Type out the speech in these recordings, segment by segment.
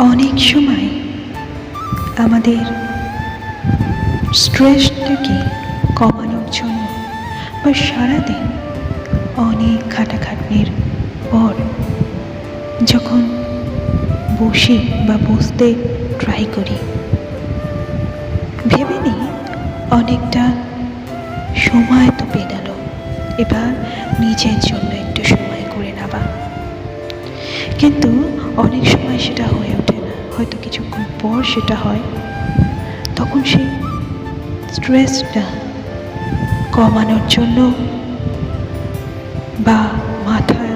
অনেক সময় আমাদের স্ট্রেসটাকে কমানোর জন্য বা সারাদিন অনেক খাটাখাটনির পর যখন বসি বা বসতে ট্রাই করি, ভেবে নিই অনেকটা সময় তো পেরালো এবার নিজের জন্য একটু সময় করে নেবা কিন্তু অনেক সময় সেটা হয়ে ওঠে না। হয়তো কিছুক্ষণ পর সেটা হয়। তখন সেই স্ট্রেসটা কমানোর জন্য বা মাথা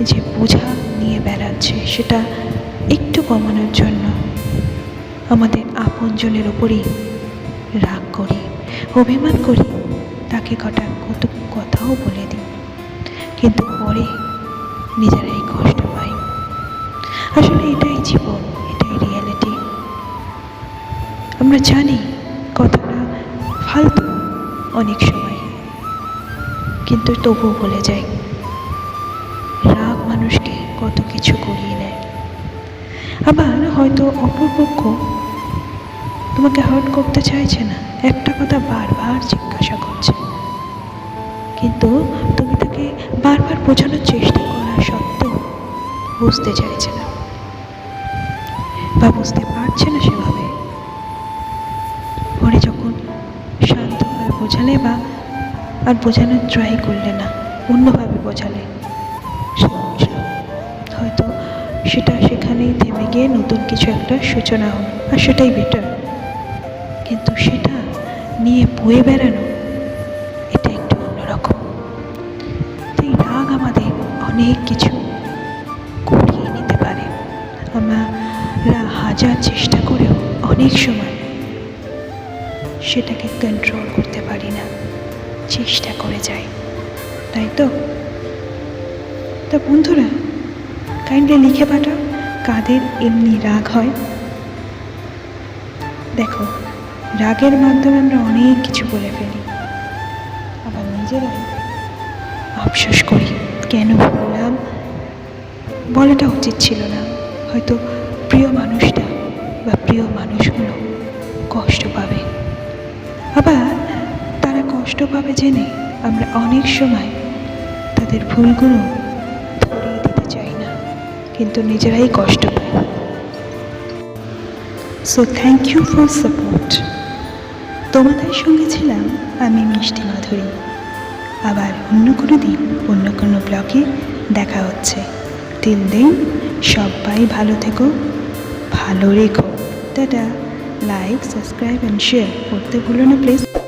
যে বোঝা নিয়ে বেড়াচ্ছে, সেটা একটু কমানোর জন্য আমাদের আপনজনের ওপরই রাগ করি, অভিমান করি, তাকে কটা কত কথাও বলে দিই। কিন্তু পরে পাই আসলে এটাই জীবন, এটাই রিয়ালিটি আমরা জানি কথাটা ফালতু অনেক সময়, কিন্তু তবুও বলে যাই, রাগ মানুষকে কত কিছু করিয়ে নেয়। আবার হয়তো অপরপক্ষ তোমাকে হার্ট করতে চাইছে না, একটা কথা বারবার জিজ্ঞাসা করছে। কিন্তু তুমি তাকে বারবার বোঝানোর চেষ্টা করা সত্ত্বেও বুঝতে চাইছে না। বা বুঝতে পারছে না সেভাবে। পরে যখন শান্তভাবে বোঝালে বা, আর বোঝানোর ট্রাই করলে না, অন্যভাবে বোঝালে হয়তো সেটা সেখানেই থেমে গিয়ে নতুন কিছু একটা সূচনা হলো আর সেটাই বেটার কিন্তু সেটা নিয়ে বয়ে বেড়ানো, এটা একটু অন্যরকম। তাই রাগ আমাদের অনেক কিছু। হাজার চেষ্টা করেও অনেক সময় সেটাকে কন্ট্রোল করতে পারি না, চেষ্টা করে যাই, তাই তো? তা বন্ধুরা কাইন্ডলি লিখে পাঠাও, কাদের এমনি রাগ হয়? দেখো, রাগের মাধ্যমে আমরা অনেক কিছু বলে ফেলি, আবার নিজেরাই আফসোস করি, কেন বললাম? বলাটা উচিত ছিল না, হয়তো প্রিয় মানুষটা বা প্রিয় মানুষগুলো কষ্ট পাবে। আবার তারা কষ্ট পাবে জেনে আমরা অনেক সময় তাদের ভুলগুলো ধরিয়ে দিতে চাই না, কিন্তু নিজেরাই কষ্ট পাই so thank you for support তোমাদের সঙ্গে ছিলাম আমি মিষ্টি মাধুরী। আবার অন্য কোনো দিন অন্য কোনো ব্লগে দেখা হচ্ছে। টিল দিন সবাই ভালো থেকো, ভালো রেখো। Tata like subscribe and share করতে ভুলো না প্লিজ